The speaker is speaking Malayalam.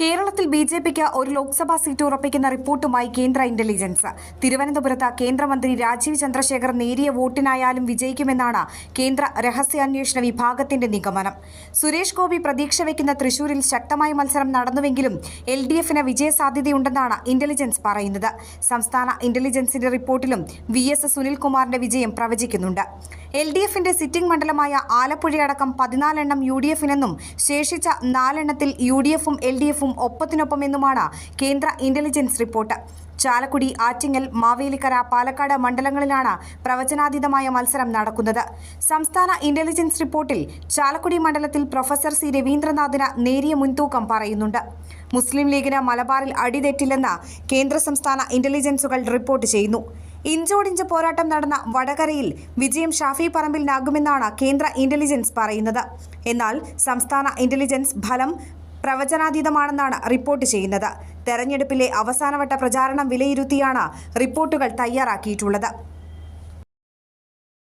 കേരളത്തിൽ ബി ജെ പിക്ക് ഒരു ലോക്സഭാ സീറ്റ് ഉറപ്പിക്കുന്ന റിപ്പോർട്ടുമായി കേന്ദ്ര ഇന്റലിജൻസ്. തിരുവനന്തപുരത്ത് കേന്ദ്രമന്ത്രി രാജീവ് ചന്ദ്രശേഖർ നേരിയ വോട്ടിനായാലും വിജയിക്കുമെന്നാണ് കേന്ദ്ര രഹസ്യാന്വേഷണ വിഭാഗത്തിന്റെ നിഗമനം. സുരേഷ് ഗോപി പ്രതീക്ഷ വയ്ക്കുന്ന തൃശൂരിൽ ശക്തമായ മത്സരം നടന്നുവെങ്കിലും എൽ ഡി എഫിന് വിജയസാധ്യതയുണ്ടെന്നാണ് ഇന്റലിജൻസ് പറയുന്നത്. സംസ്ഥാന ഇന്റലിജൻസിന്റെ റിപ്പോർട്ടിലും വി എസ് സുനിൽകുമാറിന്റെ വിജയം പ്രവചിക്കുന്നുണ്ട്. എൽ ഡി എഫിന്റെ സിറ്റിംഗ് മണ്ഡലമായ ആലപ്പുഴയടക്കം പതിനാലെണ്ണം യു ഡി എഫിനെന്നും ശേഷിച്ച നാലെണ്ണത്തിൽ യു ഡി എഫും എൽ ഡി എഫും ഒപ്പത്തിനൊപ്പമെന്നുമാണ് കേന്ദ്ര ഇന്റലിജൻസ് റിപ്പോർട്ട്. ചാലക്കുടി ആറ്റിങ്ങൽ മാവേലിക്കര പാലക്കാട് മണ്ഡലങ്ങളിലാണ് പ്രവചനാതീതമായ മത്സരം നടക്കുന്നത്. സംസ്ഥാന ഇന്റലിജൻസ് റിപ്പോർട്ടിൽ ചാലക്കുടി മണ്ഡലത്തിൽ പ്രൊഫസർ സി രവീന്ദ്രനാഥിന് നേരിയ മുൻതൂക്കം പറയുന്നുണ്ട്. മുസ്ലിം ലീഗിന് മലബാറിൽ അടിതെറ്റില്ലെന്ന് കേന്ദ്ര സംസ്ഥാന ഇന്റലിജൻസുകൾ റിപ്പോർട്ട് ചെയ്യുന്നു. ഇഞ്ചോടിഞ്ച് പോരാട്ടം നടന്ന വടകരയിൽ വിജയം ഷാഫി പറമ്പിലിനാകുമെന്നാണ് കേന്ദ്ര ഇന്റലിജൻസ് പറയുന്നത്. എന്നാൽ സംസ്ഥാന ഇന്റലിജൻസ് ഫലം പ്രവചനാതീതമാണെന്നാണ് റിപ്പോർട്ട് ചെയ്യുന്നത്. തെരഞ്ഞെടുപ്പിലെ അവസാനവട്ട പ്രചാരണം വിലയിരുത്തിയാണ് റിപ്പോർട്ടുകൾ തയ്യാറാക്കിയിട്ടുള്ളത്.